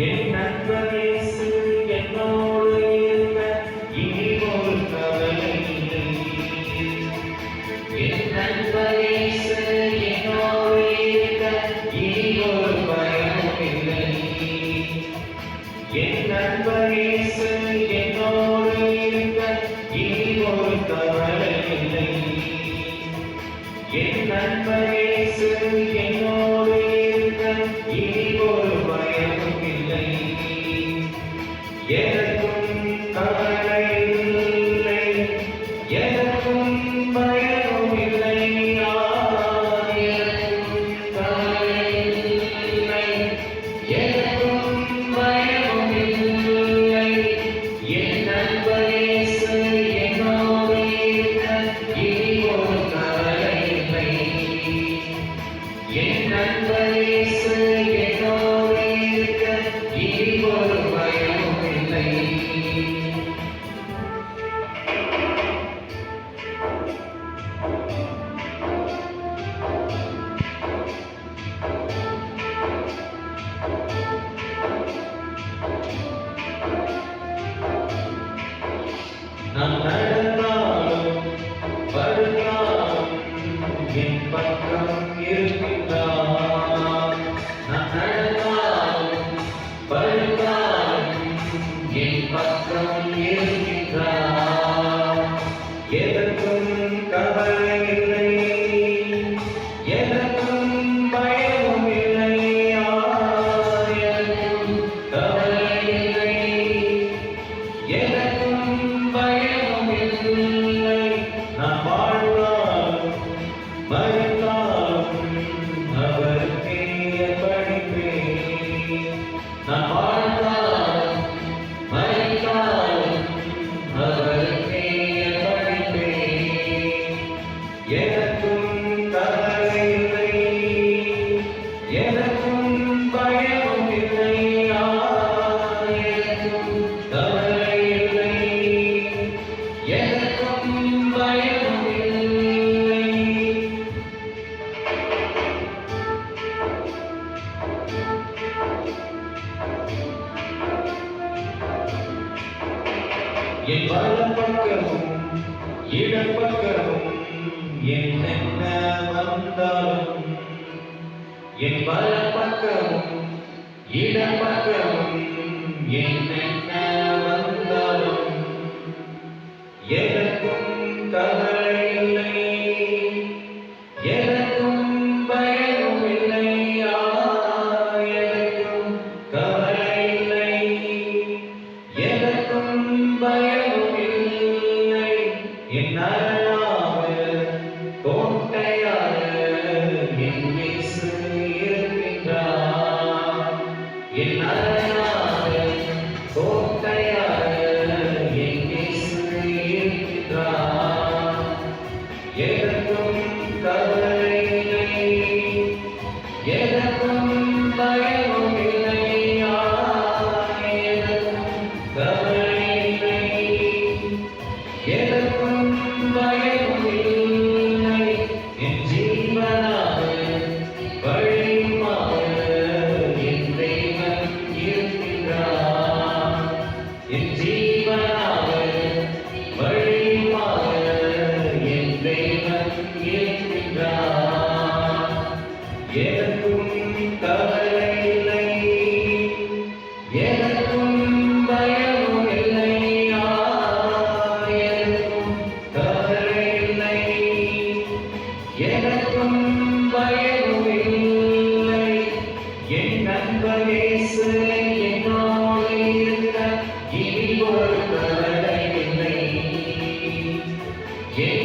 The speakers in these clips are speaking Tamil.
Thank you. I'm tired எனக்கும் என் வலம் பக்கமும் இடம் பக்கமும் என்னென்ன வந்தாலும். என் வலம் பக்கமும் இடம் பக்கமும் என்னென்ன okay.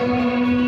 Thank you.